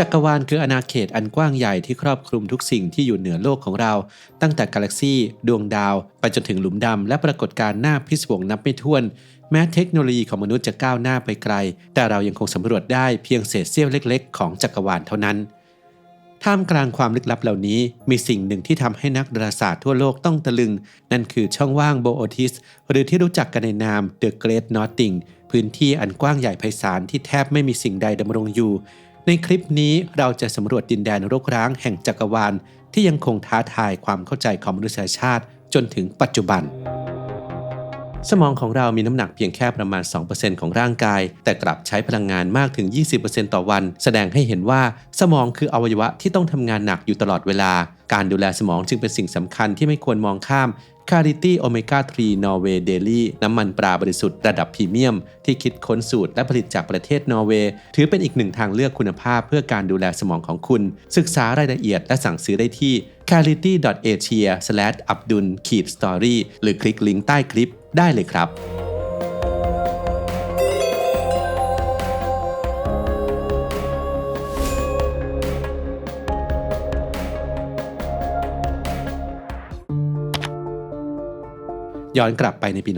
จักรวาลคืออาณาเขตอันกว้างใหญ่ที่ครอบคลุมทุกสิ่งที่อยู่เหนือโลกของเรา ตั้งแต่กาแล็กซี่ ดวงดาว ไปจนถึงหลุมดำ และปรากฏการณ์หน้าพิศวงนับไม่ถ้วน แม้เทคโนโลยีของมนุษย์จะก้าวหน้าไปไกล แต่เรายังคงสำรวจได้เพียงเศษเสี้ยวเล็ก ๆ ของจักรวาลเท่านั้นท่ามกลางความลึกลับเหล่านี้มีสิ่งหนึ่งที่ทำให้นักดาราศาสตร์ทั่วโลกต้องตะลึง นั่นคือช่องว่างโบโอทิส หรือที่รู้จักกันในนาม The Great Nothing พื้นที่อันกว้างใหญ่ไพศาลที่แทบไม่มีสิ่งใดดำรงอยู่ ในคลิปนี้เราจะสำรวจดินแดนรกร้างแห่งจักรวาล ที่ยังคงท้าทายความเข้าใจของมนุษยชาติจนถึงปัจจุบัน สมองของเรามีน้ำหนักเพียงแค่ประมาณ 2%ของร่างกาย แต่กลับใช้พลังงานมากถึง 20%ต่อวัน แสดงให้เห็นว่าสมองคืออวัยวะที่ต้องทำงานหนักอยู่ตลอดเวลา การดูแลสมองจึงเป็นสิ่งสำคัญที่ไม่ควรมองข้าม c a r i t y Omega 3 Norway Daily น้ำมันปลาบริสุทธิ์ระดับพรีเมียม ที่คิดค้นสูตรและผลิตจากประเทศนอร์เวย์ ถือเป็นอีกหนึ่งทางเลือกคุณภาพเพื่อการดูแลสมองของคุณ ศึกษารายละเอียดและสั่งซื้อได้ที่ charity.asia/abdul-story หรือคลิกลิงก์ใต้คลิปได้เลยครับ ย้อนกลับไปในปี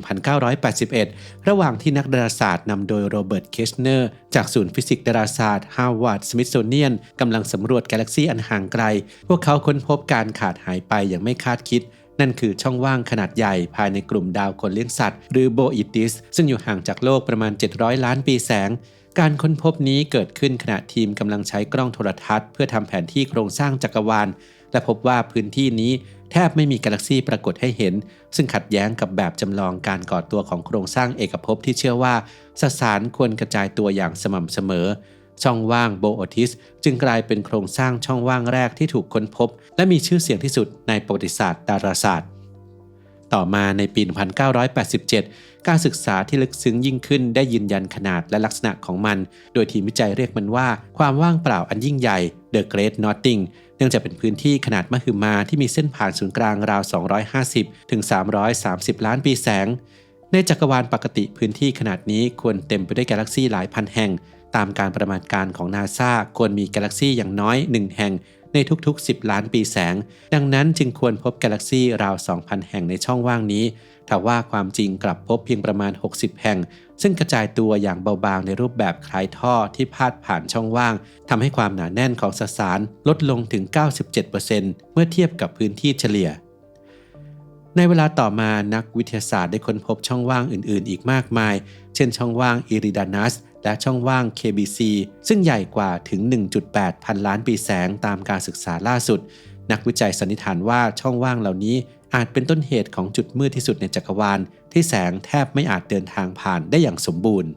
1981 ระหว่างที่นักดาราศาสตร์นำโดยโรเบิร์ต เคชเนอร์ จากศูนย์ฟิสิกส์ดาราศาสตร์ฮาวาร์ดสมิธโซเนียนกำลังสำรวจกาแล็กซีอันห่างไกล พวกเขาค้นพบการขาดหายไปอย่างไม่คาดคิด นั่นคือช่องว่างขนาดใหญ่ภายในกลุ่มดาวคนเลี้ยงสัตว์ หรือโบอิติส ซึ่งอยู่ห่างจากโลกประมาณ 700 ล้านปีแสงการค้นพบนี้เกิดขึ้นขณะทีมกำลังใช้กล้องโทรทัศน์ เพื่อทำแผนที่โครงสร้างจักรวาล และพบว่าพื้นที่นี้ แทบไม่มีกาแล็กซีปรากฏให้เห็น ซึ่งขัดแย้งกับแบบจำลองการก่อตัวของโครงสร้างเอกภพที่เชื่อว่าสสารควรกระจายตัวอย่างสม่ำเสมอ ช่องว่างโบโอทิสจึงกลายเป็นโครงสร้างช่องว่างแรกที่ถูกค้นพบ และมีชื่อเสียงที่สุดในประวัติศาสตร์ดาราศาสตร์ ต่อมาในปี 1987 การศึกษาที่ลึกซึ้งยิ่งขึ้นได้ยืนยันขนาดและลักษณะของมัน โดยทีมวิจัยเรียกมันว่า ความว่างเปล่าอันยิ่งใหญ่ The Great Nothing เนื่องจากเป็นพื้นที่ขนาดมหึมาที่มีเส้นผ่านศูนย์กลางราว 250 ถึง 330 ล้านปีแสง ในจักรวาลปกติพื้นที่ขนาดนี้ควรเต็มไปด้วยกาแล็กซี่หลายพันแห่ง ตามการประมาณการของนาซาควรมีกาแล็กซี่อย่างน้อย 1 แห่ง ในทุกๆ 10 ล้านปีแสง ดังนั้นจึงควรพบกาแล็กซีราว 2,000 แห่งในช่องว่างนี้แต่ว่าความจริงกลับพบเพียงประมาณ 60 แห่ง ซึ่งกระจายตัวอย่างเบาบางในรูปแบบคล้ายท่อที่พาดผ่านช่องว่างทำให้ความหนาแน่นของสสารลดลงถึง 97%เมื่อเทียบกับพื้นที่เฉลี่ย ในเวลาต่อมานักวิทยาศาสตร์ได้ค้นพบช่องว่างอื่นๆ อีกมากมาย เช่นช่องว่างอิริดานัส และช่องว่าง KBC ซึ่งใหญ่กว่าถึง 1.8 พันล้านปีแสงตามการศึกษาล่าสุด นักวิจัยสันนิษฐานว่าช่องว่างเหล่านี้อาจเป็นต้นเหตุของจุดมืดที่สุดในจักรวาล ที่แสงแทบไม่อาจเดินทางผ่านได้อย่างสมบูรณ์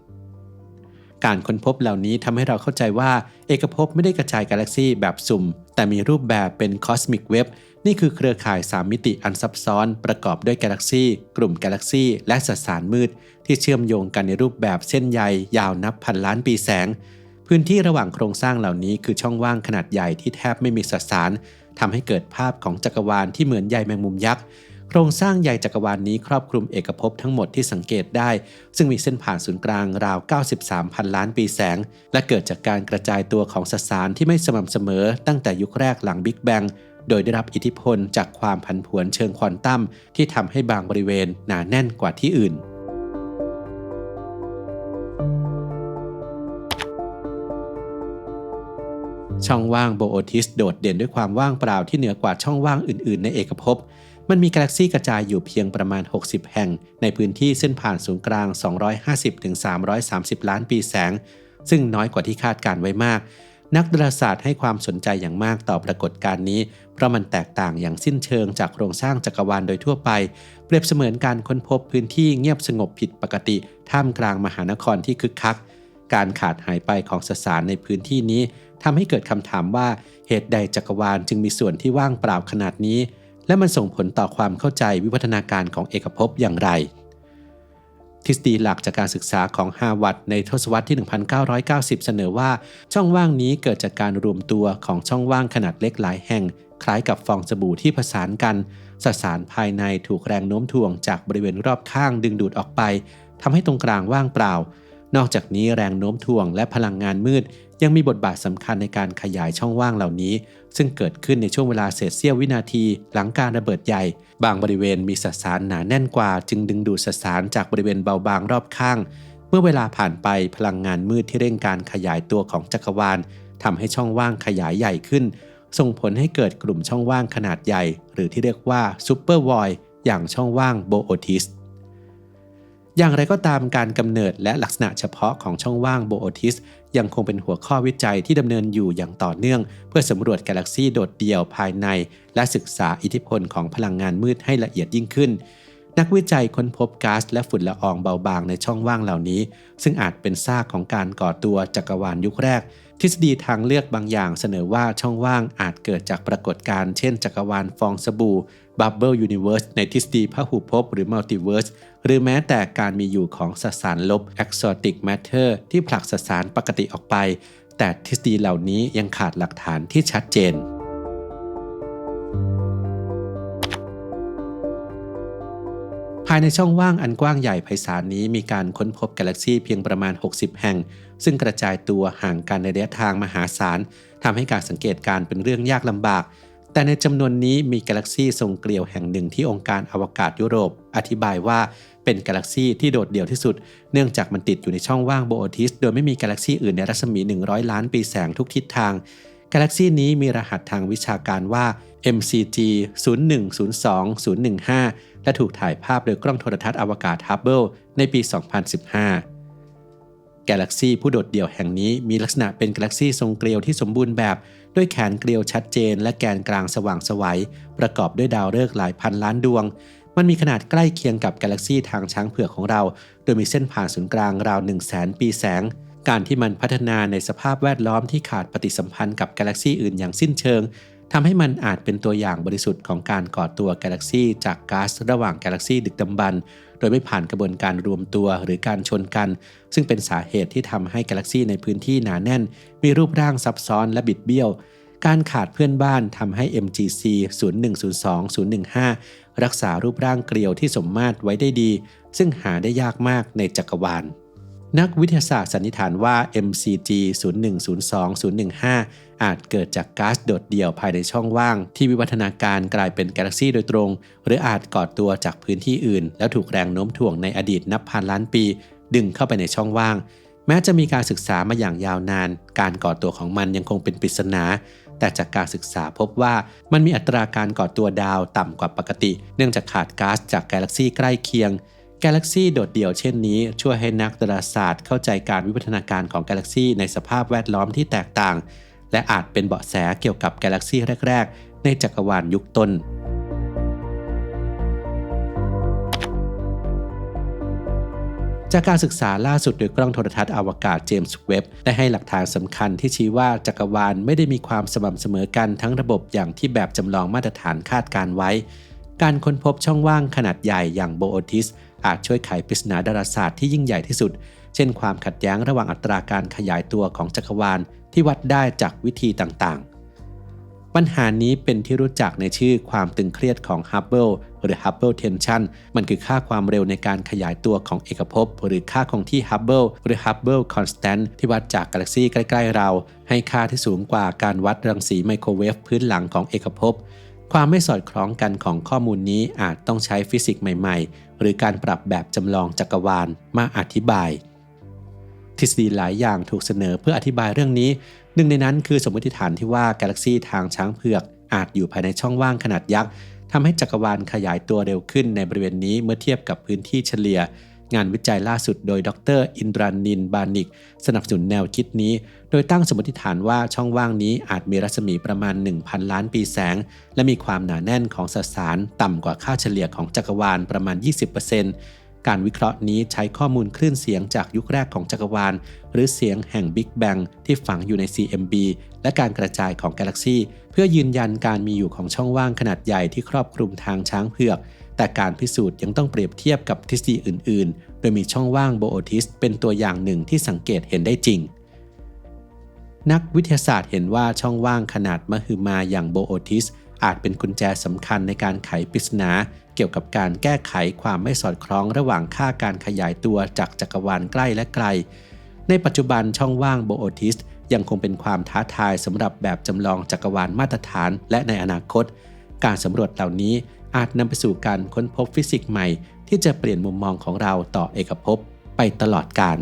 การค้นพบเหล่านี้ทำให้เราเข้าใจว่า เอกภพไม่ได้กระจายกาแล็กซีแบบสุ่ม แต่มีรูปแบบเป็นคอสมิกเว็บนี่คือเครือข่าย 3 มิติอันซับซ้อนประกอบด้วยกาแล็กซีกลุ่มกาแล็กซีและสสารมืด ที่เชื่อมโยงกันในรูปแบบเส้นใยยาวนับพันล้านปีแสง พื้นที่ระหว่างโครงสร้างเหล่านี้คือช่องว่างขนาดใหญ่ที่แทบไม่มีสสารทำให้เกิดภาพของจักรวาลที่เหมือนใยแมงมุมยักษ์ ครงสร้างใยจักรวาลนนี้ครอบคลุมเอกภพทั้งหมดที่สังเกตได้ ซึ่งมีเส้นผ่านศูนย์กลางราว 93พันล้านปีแสง และเกิดจากการกระจายตัวของสสารที่ไม่สม่ำเสมอตั้งแต่ยุคแรกหลังบิ๊กแบงโดยได้รับอิทธิพลจากความผันผวนเชิงควอนตัมที่ทำให้บางบริเวณหนาแน่นกว่าที่อื่นช่องว่างโบโอทิสโดดเด่นด้วยความว่างเปล่าที่เหนือกว่าช่องว่างอื่น ๆ ในเอกภพ มันมีกาแล็กซี่กระจายอยู่เพียงประมาณ 60 แห่ง ในพื้นที่เส้นผ่านศูนย์กลาง 250-330 ล้านปีแสง ซึ่งน้อยกว่าที่คาดการไว้มาก นักดาราศาสตร์ให้ความสนใจอย่างมากต่อปรากฏการณ์นี้ เพราะมันแตกต่างอย่างสิ้นเชิงจากโครงสร้างจักรวาลโดยทั่วไป เปรียบเสมือนการค้นพบพื้นที่เงียบสงบผิดปกติ ท่ามกลางมหานครที่คึกคัก การขาดหายไปของสสารในพื้นที่นี้ทำให้เกิดคำถามว่าเหตุใดจักรวาลจึงมีส่วนที่ว่างเปล่าขนาดนี้ และมันส่งผลต่อความเข้าใจวิวัฒนาการของเอกภพอย่างไร ทฤษฎีหลักจากการศึกษาของฮาวาดในทศวรรษที่ 1990 เสนอว่าช่องว่างนี้เกิดจากการรวมตัวของช่องว่างขนาดเล็กหลายแห่ง คล้ายกับฟองสบู่ที่ผสานกันสสารภายในถูกแรงโน้มถ่วงจากบริเวณรอบข้างดึงดูดออกไปทำให้ตรงกลางว่างเปล่า นอกจากนี้แรงโน้มถ่วงและพลังงานมืด ยังมีบทบาทสำคัญในการขยายช่องว่างเหล่านี้ ซึ่งเกิดขึ้นในช่วงเวลาเศษเสี้ยววินาที หลังการระเบิดใหญ่ บางบริเวณมีสสารหนาแน่นกว่า จึงดึงดูดสสารจากบริเวณเบาบางรอบข้าง เมื่อเวลาผ่านไปพลังงานมืดที่เร่งการขยายตัวของจักรวาลทำให้ช่องว่างขยายใหญ่ขึ้น ส่งผลให้เกิดกลุ่มช่องว่างขนาดใหญ่ หรือที่เรียกว่าซูเปอร์วอยอย่างช่องว่างโบโอทิส อย่างไรก็ตามการกำเนิดและลักษณะเฉพาะของช่องว่างโบโอทิส ยังคงเป็นหัวข้อวิจัยที่ดำเนินอยู่อย่างต่อเนื่อง เพื่อสำรวจกาแล็กซีโดดเดี่ยวภายใน และศึกษาอิทธิพลของพลังงานมืดให้ละเอียดยิ่งขึ้น นักวิจัยค้นพบก๊าซและฝุ่นละอองเบาบางในช่องว่างเหล่านี้ ซึ่งอาจเป็นซากของการก่อตัวจักรวาลยุคแรก ทฤษฎีทางเลือกบางอย่างเสนอว่าช่องว่างอาจเกิดจากปรากฏการณ์เช่น จักรวาลฟองสบู่ บับเบิลยูนิเวอร์สในทฤษฎีพหุภพหรือมัลติเวิร์สหรือแม้แต่การมีอยู่ของสสารลบ exotic matter ที่ผลักสสารปกติออกไป แต่ทฤษฎีเหล่านี้ยังขาดหลักฐานที่ชัดเจน ภายในช่องว่างอันกว้างใหญ่ไพศาลนี้มีการค้นพบกาแล็กซีเพียงประมาณ 60 แห่ง ซึ่งกระจายตัวห่างกันในระยะทางมหาศาลทำให้การสังเกตการเป็นเรื่องยากลำบาก แต่ในจำนวนนี้มีกาแล็กซีทรงเกลียวแห่งหนึ่งที่องค์การอวกาศยุโรป อธิบายว่าเป็นกาแล็กซีที่โดดเดี่ยวที่สุด เนื่องจากมันติดอยู่ในช่องว่างโบโอทิส โดยไม่มีกาแล็กซีอื่นในรัศมี 100 ล้านปีแสงทุกทิศทาง กาแล็กซีนี้มีรหัสทางวิชาการว่า MCG 0102015 และถูกถ่ายภาพโดยกล้องโทรทัศน์อวกาศฮับเบิลในปี 2015 กาแล็กซีผู้โดดเดี่ยวแห่งนี้มีลักษณะเป็นกาแล็กซีทรงเกลียวที่สมบูรณ์แบบ ด้วยแขนเกลียวชัดเจน และแกนกลางสว่างสวัย ประกอบด้วยดาวฤกษ์หลายพันล้านดวง มันมีขนาดใกล้เคียงกับกาแล็กซีทางช้างเผือกของเรา โดยมีเส้นผ่านศูนย์กลางราว 1 0 0 0 0แสนปีแสง การที่มันพัฒนาในสภาพแวดล้อมที่ขาดปฏิสัมพันธ์กับกาแล็กซีอื่นอย่างสิ้นเชิง ทำให้มันอาจเป็นตัวอย่างบริสุทธิ์ของการก่อตัวกาแล็กซีจากก๊าซระหว่างกาแล็กซีดึกดำบรรโดยไม่ผ่านกระบวนการรวมตัวหรือการชนกัน ซึ่งเป็นสาเหตุที่ทำให้กาแล็กซีในพื้นที่หนาแน่น มีรูปร่างซับซ้อนและบิดเบี้ยว การขาดเพื่อนบ้านทำให้ MGC 0102-015 รักษารูปร่างเกลียวที่สมมาตรไว้ได้ดี ซึ่งหาได้ยากมากในจักรวาล นักวิทยาศาสตร์สันนิษฐานว่า MCG 0102-015 อาจเกิดจากก๊าซโดดเดี่ยวภายในช่องว่าง ที่วิวัฒนาการกลายเป็นกาแล็กซีโดยตรง หรืออาจก่อตัวจากพื้นที่อื่น แล้วถูกแรงโน้มถ่วงในอดีตนับพันล้านปี ดึงเข้าไปในช่องว่าง แม้จะมีการศึกษามาอย่างยาวนาน การก่อตัวของมันยังคงเป็นปริศนาแต่จากการศึกษาพบว่ามันมีอัตราการก่อตัวดาวต่ำกว่าปกติ เนื่องจากขาดก๊าซจากกาแล็กซีใกล้เคียง กาแล็กซีโดดเดี่ยวเช่นนี้ ช่วยให้นักดาราศาสตร์เข้าใจการวิวัฒนาการของกาแล็กซีในสภาพแวดล้อมที่แตกต่าง และอาจเป็นเบาะแสเกี่ยวกับกาแล็กซีแรก ๆ ในจักรวาลยุคต้นจากการศึกษาล่าสุดโดยกล้องโทรทัศน์อวกาศเจมส์เว็บได้ให้หลักฐานสำคัญที่ชี้ว่าจักรวาลไม่ได้มีความสม่ำเสมอกันทั้งระบบอย่างที่แบบจำลองมาตรฐานคาดการไว้ การค้นพบช่องว่างขนาดใหญ่อย่างโบโอทิส อาจช่วยไขปริศนาดาราศาสตร์ที่ยิ่งใหญ่ที่สุด เช่นความขัดแย้งระหว่างอัตราการขยายตัวของจักรวาลที่วัดได้จากวิธีต่างๆ ปัญหานี้เป็นที่รู้จักในชื่อความตึงเครียดของ Hubble หรือ Hubble tension มันคือค่าความเร็วในการขยายตัวของเอกภพ หรือค่าคงที่ Hubble หรือ Hubble constant ที่วัดจากกาแล็กซีใกล้ ๆ เรา ให้ค่าที่สูงกว่าการวัดรังสีไมโครเวฟพื้นหลังของเอกภพ ความไม่สอดคล้องกันของข้อมูลนี้อาจต้องใช้ฟิสิกส์ใหม่ ๆ หรือการปรับแบบจำลองจักรวาลมาอธิบาย ทฤษฎีหลายอย่างถูกเสนอเพื่ออธิบายเรื่องนี้ หนึ่งในนั้นคือสมมติฐานที่ว่ากาแล็กซีทางช้างเผือกอาจอยู่ภายในช่องว่างขนาดยักษ์ทำให้จักรวาลขยายตัวเร็วขึ้นในบริเวณนี้เมื่อเทียบกับพื้นที่เฉลี่ย งานวิจัยล่าสุดโดยดรอินดรานินบานิก สนับสนุนแนวคิดนี้ โดยตั้งสมมติฐานว่าช่องว่างนี้อาจมีรัศมีประมาณ 1,000 ล้านปีแสง และมีความหนาแน่นของสสารต่ำกว่าค่าเฉลี่ยของจักรวาลประมาณ 20%การวิเคราะห์นี้ใช้ข้อมูลคลื่นเสียงจากยุคแรกของจักรวาล หรือเสียงแห่งบิ๊กแบงที่ฝังอยู่ใน CMB และการกระจายของกาแล็กซีเพื่อยืนยันการมีอยู่ของช่องว่างขนาดใหญ่ที่ครอบคลุมทางช้างเผือก แต่การพิสูจน์ยังต้องเปรียบเทียบกับทฤษฎีอื่น ๆ โดยมีช่องว่างโบโอทิสเป็นตัวอย่างหนึ่งที่สังเกตเห็นได้จริง นักวิทยาศาสตร์เห็นว่าช่องว่างขนาดมหึมาอย่างโบโอทิสอาจเป็นกุญแจสำคัญในการไขปริศนาเกี่ยวกับการแก้ไขความไม่สอดคล้องระหว่างค่าการขยายตัวจากจักรวาลใกล้และไกล ในปัจจุบันช่องว่างโบโอทิสยังคงเป็นความท้าทายสำหรับแบบจำลองจักรวาลมาตรฐาน และในอนาคต การสำรวจเหล่านี้ อาจนำไปสู่การค้นพบฟิสิกส์ใหม่ ที่จะเปลี่ยนมุมมองของเราต่อเอกภพไปตลอดกาล